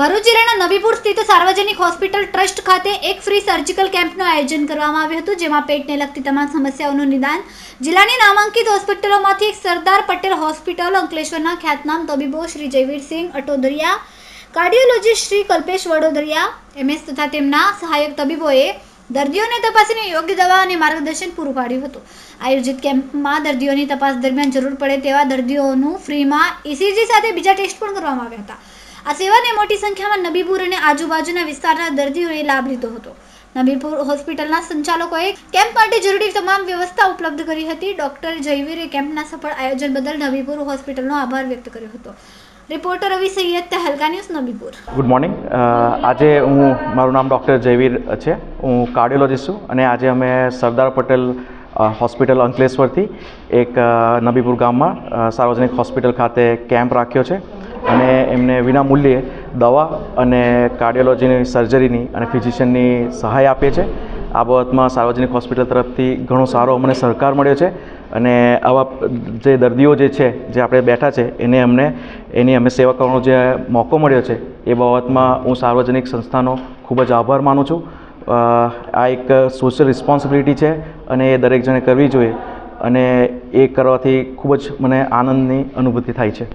ભરૂચ જિલ્લાના નબીપુર સ્થિત સાર્વજનિક હોસ્પિટલ ટ્રસ્ટ ખાતે એક ફ્રી સર્જિકલ કેમ્પનું આયોજન કરવામાં આવ્યું હતું, જેમાં પેટને લગતી તમામ સમસ્યાઓનું નિદાન, જિલ્લાની નામાંકિત હોસ્પિટલોમાંથી એક સરદાર પટેલ હોસ્પિટલ, અંકલેશ્વરના ખ્યાતનામ તબીબો શ્રી જયવીરસિંહ અટોદરિયા, કાર્ડિયોલોજીસ્ટ શ્રી કલ્પેશ વડોદરિયા, એમએસ તથા તેમના સહાયક તબીબોએ દર્દીઓને તપાસીને યોગ્ય દવા અને માર્ગદર્શન પૂરું પાડ્યું હતું. આયોજિત કેમ્પમાં દર્દીઓની તપાસ દરમિયાન જરૂર પડે તેવા દર્દીઓનું ફ્રીમાં ઇસીજી સાથે બીજા ટેસ્ટ પણ કરવામાં આવ્યા હતા. આ સેવાને મોટી સંખ્યામાં નબીપુર અને આજુબાજુના વિસ્તારના દર્દીઓએ લાભ લીધો હતો. નબીપુર હોસ્પિટલના સંચાલકોએ કેમ્પ માટે જરૂરી તમામ વ્યવસ્થા ઉપલબ્ધ કરી હતી. ડોક્ટર જયવીરે કેમ્પના સફળ આયોજન બદલ નબીપુર હોસ્પિટલનો આભાર વ્યક્ત કર્યો હતો. રિપોર્ટર રવિ સૈયદ હલકા ન્યૂઝ, નબીપુર. Good morning. આજે હું, મારું નામ ડૉક્ટર જયવીર છે. હું કાર્ડિયોલોજિસ્ટ છું અને આજે અમે સરદાર પટેલ હોસ્પિટલ અંકલેશ્વરથી એક નબીપુર ગામમાં સાર્વજનિક હોસ્પિટલ ખાતે કેમ્પ રાખ્યો છે. અને એમને વિનામૂલ્યે દવા અને કાર્ડિયોલોજીની સર્જરીની અને ફિઝિશિયનની સહાય આપે છે આ બાબતમાં સાર્વજનિક હોસ્પિટલ તરફથી ઘણો સારો અમને સહકાર મળ્યો છે અને આવા જે દર્દીઓ જે છે, જે આપણે બેઠા છે, એને અમને, એની અમે સેવા કરવાનો જે મોકો મળ્યો છે, એ બાબતમાં હું સાર્વજનિક સંસ્થાનો ખૂબ જ આભાર માનું છું. આ એક સોશિયલ રિસ્પોન્સિબિલિટી છે અને એ દરેક જણે કરવી જોઈએ અને એ કરવાથી ખૂબ જ મને આનંદની અનુભૂતિ થાય છે.